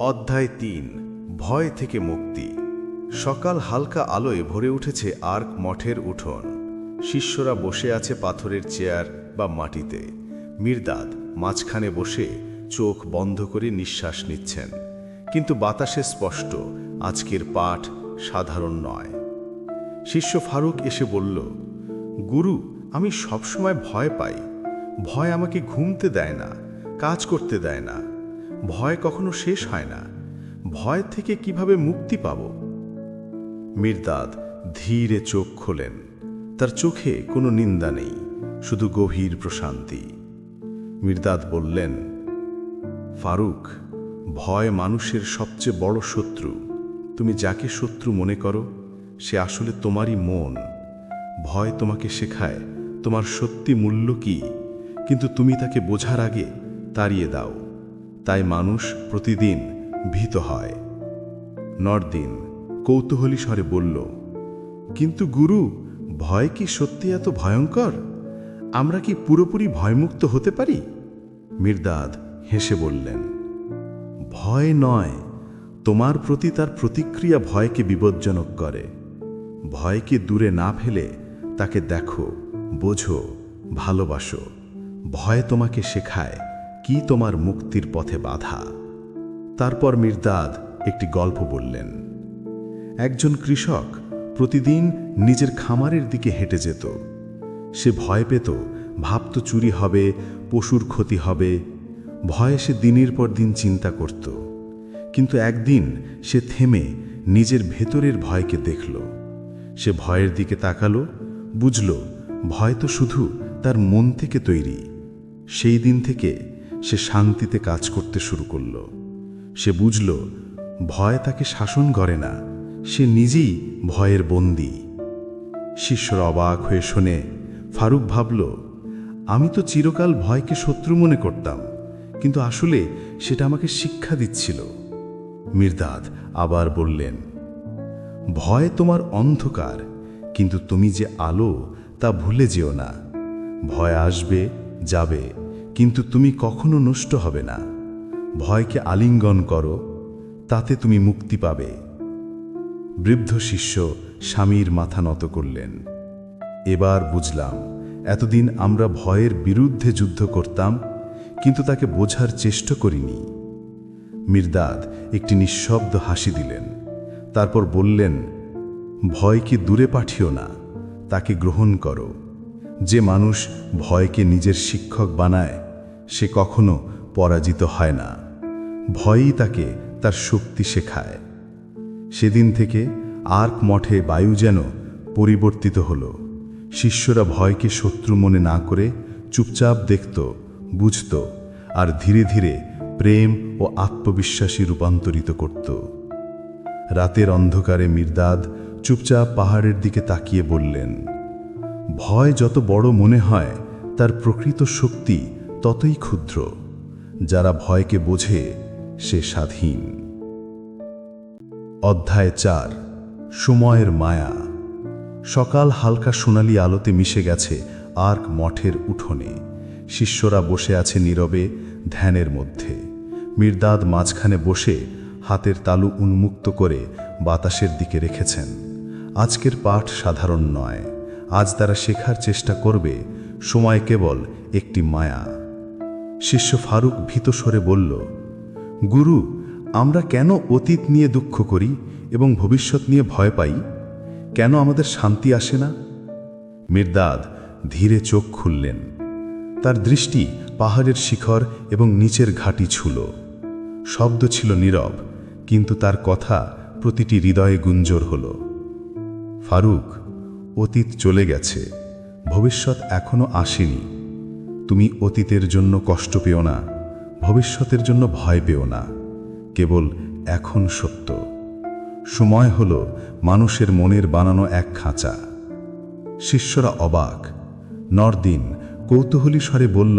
অধ্যায় তিন, ভয় থেকে মুক্তি। সকাল হালকা আলোয় ভরে উঠেছে আর্ক মঠের উঠোন। শিষ্যরা বসে আছে পাথরের চেয়ার বা মাটিতে। মির্দাদ মাঝখানে বসে চোখ বন্ধ করে নিঃশ্বাস নিচ্ছেন। কিন্তু বাতাসে স্পষ্ট, আজকের পাঠ সাধারণ নয়। শিষ্য ফারুক এসে বলল, গুরু, আমি সবসময় ভয় পাই। ভয় আমাকে ঘুমতে দেয় না, কাজ করতে দেয় না। ভয় কখনো শেষ হয় না। ভয় থেকে কীভাবে মুক্তি পাব? মির্দাদ ধীরে চোখ খোলেন। তার চোখে কোনো নিন্দা নেই, শুধু গভীর প্রশান্তি। মির্দাদ বললেন, ফারুক, ভয় মানুষের সবচেয়ে বড় শত্রু। তুমি যাকে শত্রু মনে করো, সে আসলে তোমারই মন। ভয় তোমাকে শেখায় তোমার সত্যি মূল্য কি, কিন্তু তুমি তাকে বোঝার আগে তাড়িয়ে দাও। তাই মানুষ প্রতিদিন ভীত হয়। নরদিন কৌতূহলী স্বরে বলল, কিন্তু গুরু, ভয় কি সত্যি এত ভয়ঙ্কর? আমরা কি পুরোপুরি ভয়মুক্ত হতে পারি? মির্দাদ হেসে বললেন, ভয় নয়, তোমার প্রতি তার প্রতিক্রিয়া ভয়কে বিপজ্জনক করে। ভয়কে দূরে না ফেলে তাকে দেখো, বোঝো, ভালোবাসো। ভয় তোমাকে শেখায়। কি তোমার মুক্তির পথে বাধা? তারপর মির্দাদ একটি গল্প বললেন। একজন কৃষক প্রতিদিন নিজের খামারের দিকে হেঁটে যেত। সে ভয় পেত, ভাবত চুরি হবে, পশুর ক্ষতি হবে। ভয়ে সে দিনের পর দিন চিন্তা করত। কিন্তু একদিন সে থেমে নিজের ভেতরের ভয়কে দেখল। সে ভয়ের দিকে তাকালো, বুঝল, ভয় তো শুধু তার মন থেকে তৈরি। সেই দিন থেকে সে শান্তিতে কাজ করতে শুরু করল। সে বুঝল, ভয় তাকে শাসন করে না, সে নিজেই ভয়ের বন্দী। শিষ্যর অবাক হয়ে শোনে, ফারুক ভাবল, আমি তো চিরকাল ভয়কে শত্রু মনে করতাম, কিন্তু আসলে সেটা আমাকে শিক্ষা দিচ্ছিল। মির্দাদ আবার বললেন, ভয় তোমার অন্ধকার, কিন্তু তুমি যে আলো তা ভুলে যেও না। ভয় আসবে, যাবে। কিন্তু তুমি কখনো নষ্ট হবে না। ভয়কে আলিঙ্গন করো, তাতে তুমি মুক্তি পাবে। বৃদ্ধ শিষ্য স্বামীর মাথা নত করলেন। এবার বুঝলাম, এতদিন আমরা ভয়ের বিরুদ্ধে যুদ্ধ করতাম, কিন্তু তাকে বোঝার চেষ্টা করিনি। মির্দাদ একটি নিঃশব্দ হাসি দিলেন, তারপর বললেন ভয়কে দূরে পাঠিও না, তাকে গ্রহণ করো। যে মানুষ ভয়কে নিজের শিক্ষক বানায় সে কখনো পরাজিত হয় না। ভয়ই তাকে তার শক্তি শেখায়। সেদিন থেকে আর্ক মঠে বায়ু যেন পরিবর্তিত হল। শিষ্যরা ভয়কে শত্রু মনে না করে চুপচাপ দেখত, বুঝত আর ধীরে ধীরে প্রেম ও আত্মবিশ্বাসী রূপান্তরিত করত। রাতের অন্ধকারে মির্দাদ চুপচাপ পাহাড়ের দিকে তাকিয়ে বললেন, ভয় যত বড় মনে হয়, তার প্রকৃত শক্তি ততই ক্ষুদ্র, যারা ভয়কে বোঝে সে স্বাধীন। অধ্যায় চার, সময়ের মায়া। সকাল হালকা সোনালি আলোতে মিশে গেছে আর্ক মঠের উঠোনে। শিষ্যরা বসে আছে নীরবে ধ্যানের মধ্যে। মির্দাদ মাঝখানে বসে হাতের তালু উন্মুক্ত করে বাতাসের দিকে রেখেছেন। আজকের পাঠ সাধারণ নয়। আজ তারা শেখার চেষ্টা করবে। সময় কেবল একটি মায়া। শিষ্য ফারুক ভীত স্বরে বলল, গুরু, আমরা কেন অতীত নিয়ে দুঃখ করি এবং ভবিষ্যৎ নিয়ে ভয় পাই? কেন আমাদের শান্তি আসে না? মির্দাদ ধীরে চোখ খুললেন। তার দৃষ্টি পাহাড়ের শিখর এবং নিচের ঘাটি ছুল। শব্দ ছিল নীরব, কিন্তু তার কথা প্রতিটি হৃদয়ে গুঞ্জর হল। ফারুক, অতীত চলে গেছে, ভবিষ্যৎ এখনও আসেনি। তুমি অতীতের জন্য কষ্ট পেও না, ভবিষ্যতের জন্য ভয় পেও না, কেবল এখন সত্য। সময় হল মানুষের মনের বানানো এক খাঁচা। শিষ্যরা অবাক। নরদিন কৌতূহলী স্বরে বলল,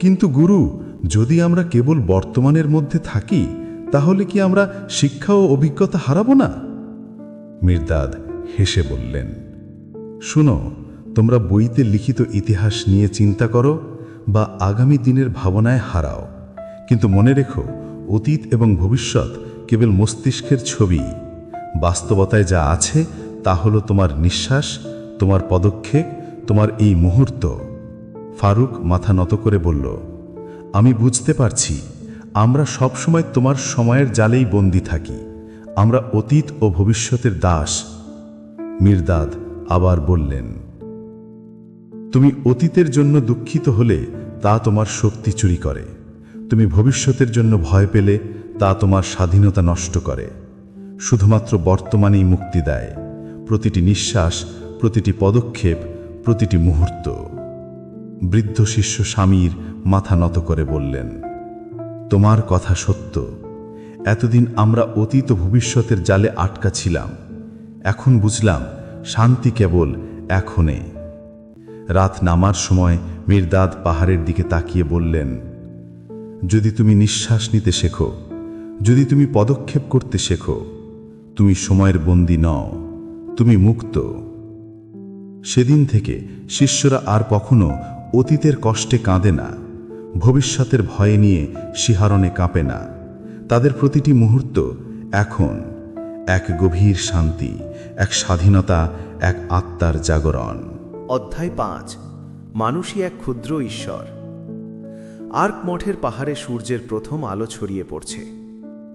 কিন্তু গুরু, যদি আমরা কেবল বর্তমানের মধ্যে থাকি, তাহলে কি আমরা শিক্ষা ও অভিজ্ঞতা হারাবো না? মির্দাদ হেসে বললেন, শুনো তোমরা বইতে লিখিত ইতিহাস নিয়ে চিন্তা করো বা আগামী দিনের ভাবনায় হারাও। কিন্তু মনে রেখো, অতীত এবং ভবিষ্যৎ কেবল মস্তিষ্কের ছবি। বাস্তবতায় যা আছে, তা হলো তোমার নিঃশ্বাস, তোমার পদক্ষেপ, তোমার এই মুহূর্ত। ফারুক মাথা নত করে বলল, আমি বুঝতে পারছি, আমরা সবসময় তোমার সময়ের জালেই বন্দি থাকি। আমরা অতীত ও ভবিষ্যতের দাস। মির্দাদ আবার বললেন তুমি অতীতের জন্য দুঃখিত হলে তা তোমার শক্তি চুরি করে। তুমি ভবিষ্যতের জন্য ভয় পেলে তা তোমার স্বাধীনতা নষ্ট করে। শুধুমাত্র বর্তমানেই মুক্তি দেয়। প্রতিটি নিঃশ্বাস, প্রতিটি পদক্ষেপ, প্রতিটি মুহূর্ত। বৃদ্ধ শিষ্য স্বামীর মাথা নত করে বললেন, তোমার কথা সত্য। এতদিন আমরা অতীত ভবিষ্যতের জালে আটকা ছিলাম। এখন বুঝলাম, শান্তি কেবল এখনে। রাত নামার সময় মির্দাদ পাহাড়ের দিকে তাকিয়ে বললেন, যদি তুমি নিঃশ্বাস নিতে শেখো, যদি তুমি পদক্ষেপ করতে শেখো, তুমি সময়ের বন্দি নও, তুমি মুক্ত। সেদিন থেকে শিষ্যরা আর কখনো অতীতের কষ্টে কাঁদে না, ভবিষ্যতের ভয়ে নিয়ে শিহারণে কাঁপে না। তাদের প্রতিটি মুহূর্ত এখন এক গভীর শান্তি, এক স্বাধীনতা, এক আত্মার জাগরণ। অধ্যায় পাঁচ, মানুষই এক ক্ষুদ্র ঈশ্বর। আর্ক মঠের পাহাড়ে সূর্যের প্রথম আলো ছড়িয়ে পড়ছে।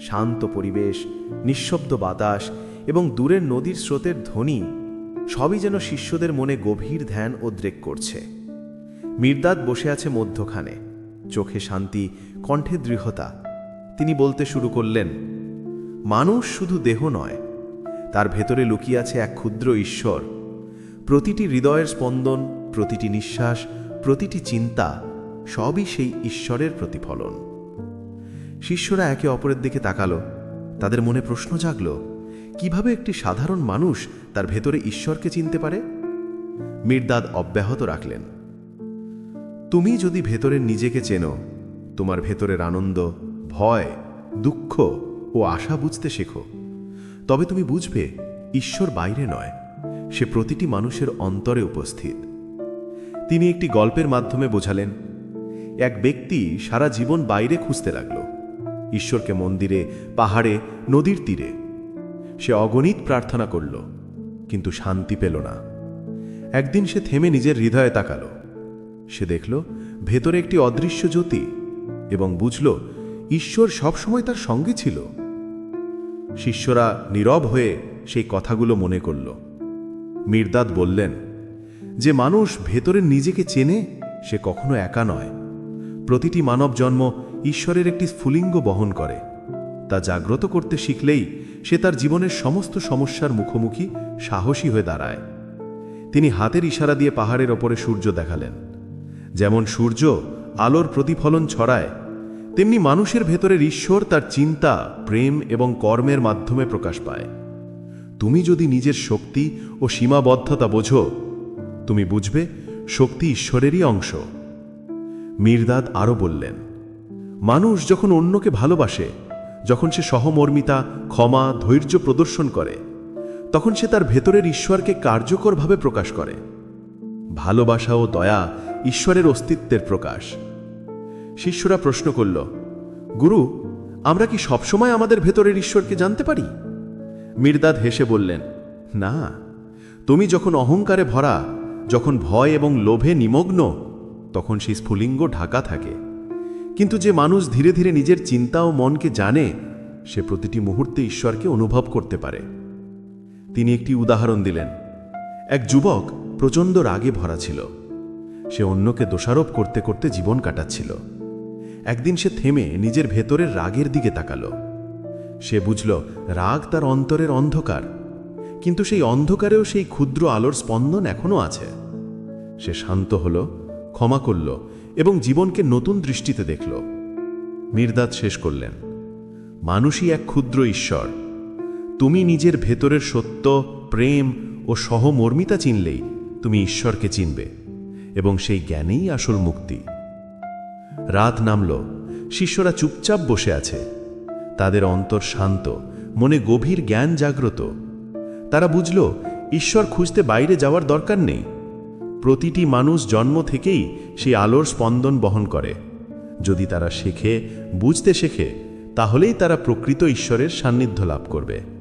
শান্ত পরিবেশ, নিঃশব্দ বাতাস এবং দূরের নদীর স্রোতের ধ্বনি সবই যেন শিষ্যদের মনে গভীর ধ্যান উদ্রেক করছে। মির্দাদ বসে আছে মধ্যখানে। চোখে শান্তি, কণ্ঠে দৃঢ়তা। তিনি বলতে শুরু করলেন, মানুষ শুধু দেহ নয়, তার ভেতরে লুকিয়ে আছে এক ক্ষুদ্র ঈশ্বর। প্রতিটি হৃদয়ের স্পন্দন, প্রতিটি নিঃশ্বাস, প্রতিটি চিন্তা, সবই সেই ঈশ্বরের প্রতিফলন। শিষ্যরা একে অপরের দিকে তাকালো। তাদের মনে প্রশ্ন জাগল, কীভাবে একটি সাধারণ মানুষ তার ভেতরে ঈশ্বরকে চিনতে পারে? মির্দাদ অব্যাহত রাখলেন, তুমি যদি ভেতরের নিজেকে চেনো, তোমার ভেতরের আনন্দ, ভয়, দুঃখ ও আশা বুঝতে শেখো। তবে তুমি বুঝবে, ঈশ্বর বাইরে নয়। সে প্রতিটি মানুষের অন্তরে উপস্থিত। তিনি একটি গল্পের মাধ্যমে বোঝালেন, এক ব্যক্তি সারা জীবন বাইরে খুঁজতে লাগল। ঈশ্বরকে মন্দিরে, পাহাড়ে, নদীর তীরে। সে অগণিত প্রার্থনা করল, কিন্তু শান্তি পেল না। একদিন সে থেমে নিজের হৃদয়ে তাকালো। সে দেখল, ভেতরে একটি অদৃশ্য জ্যোতি এবং বুঝল, ঈশ্বর সবসময় তার সঙ্গে ছিল। শিষ্যরা নীরব হয়ে সেই কথাগুলো মনে করল। মির্দাদ বললেন, যে মানুষ ভেতরে নিজেকে চেনে, সে কখনো একা নয়। প্রতিটি মানব জন্ম ঈশ্বরের একটি স্ফুলিঙ্গ বহন করে। তা জাগ্রত করতে শিখলেই সে তার জীবনের সমস্ত সমস্যার মুখোমুখি সাহসী হয়ে দাঁড়ায়। তিনি হাতের ইশারা দিয়ে পাহাড়ের ওপরে সূর্য দেখালেন। যেমন সূর্য আলোর প্রতিফলন ছড়ায়, তেমনি মানুষের ভেতরের ঈশ্বর তার চিন্তা, প্রেম এবং কর্মের মাধ্যমে প্রকাশ পায়। তুমি যদি নিজের শক্তি ও সীমাবদ্ধতা বোঝো, তুমি বুঝবে শক্তি ঈশ্বরেরই অংশ। মির্দাদ আরও বললেন, মানুষ যখন অন্যকে ভালোবাসে, যখন সে সহমর্মিতা, ক্ষমা, ধৈর্য প্রদর্শন করে, তখন সে তার ভেতরের ঈশ্বরকে কার্যকরভাবে প্রকাশ করে। ভালোবাসা ও দয়া ঈশ্বরের অস্তিত্বের প্রকাশ। শিষ্যরা প্রশ্ন করল, গুরু, আমরা কি সবসময় আমাদের ভেতরের ঈশ্বরকে জানতে পারি? মির্দাদ হেসে বললেন, না, তুমি যখন অহংকারে ভরা, যখন ভয় এবং লোভে নিমগ্ন, তখন সেই স্ফুলিঙ্গ ঢাকা থাকে। কিন্তু যে মানুষ ধীরে ধীরে নিজের চিন্তা ও মনকে জানে, সে প্রতিটি মুহূর্তে ঈশ্বরকে অনুভব করতে পারে। তিনি একটি উদাহরণ দিলেন। এক যুবক প্রচণ্ড রাগে ভরা ছিল। সে অন্যকে দোষারোপ করতে করতে জীবন কাটাচ্ছিল। একদিন সে থেমে নিজের ভেতরের রাগের দিকে তাকালো। সে বুঝল, রাগ তার অন্তরের অন্ধকার। কিন্তু সেই অন্ধকারেও সেই ক্ষুদ্র আলোর স্পন্দন এখনও আছে। সে শান্ত হল, ক্ষমা করল এবং জীবনকে নতুন দৃষ্টিতে দেখল। মির্দাদ শেষ করলেন, মানুষই এক ক্ষুদ্র ঈশ্বর। তুমি নিজের ভেতরের সত্য, প্রেম ও সহমর্মিতা চিনলেই তুমি ঈশ্বরকে চিনবে এবং সেই জ্ঞানেই আসল মুক্তি। রাত নামল, শিষ্যরা চুপচাপ বসে আছে। তাদের অন্তর শান্ত, মনে গভীর জ্ঞান জাগ্রত। তারা বুঝল, ঈশ্বর খুঁজতে বাইরে যাওয়ার দরকার নেই। প্রতিটি মানুষ জন্ম থেকেই সেই আলোর স্পন্দন বহন করে। যদি তারা শেখে, বুঝতে শেখে, তাহলেই তারা প্রকৃত ঈশ্বরের সান্নিধ্য লাভ করবে।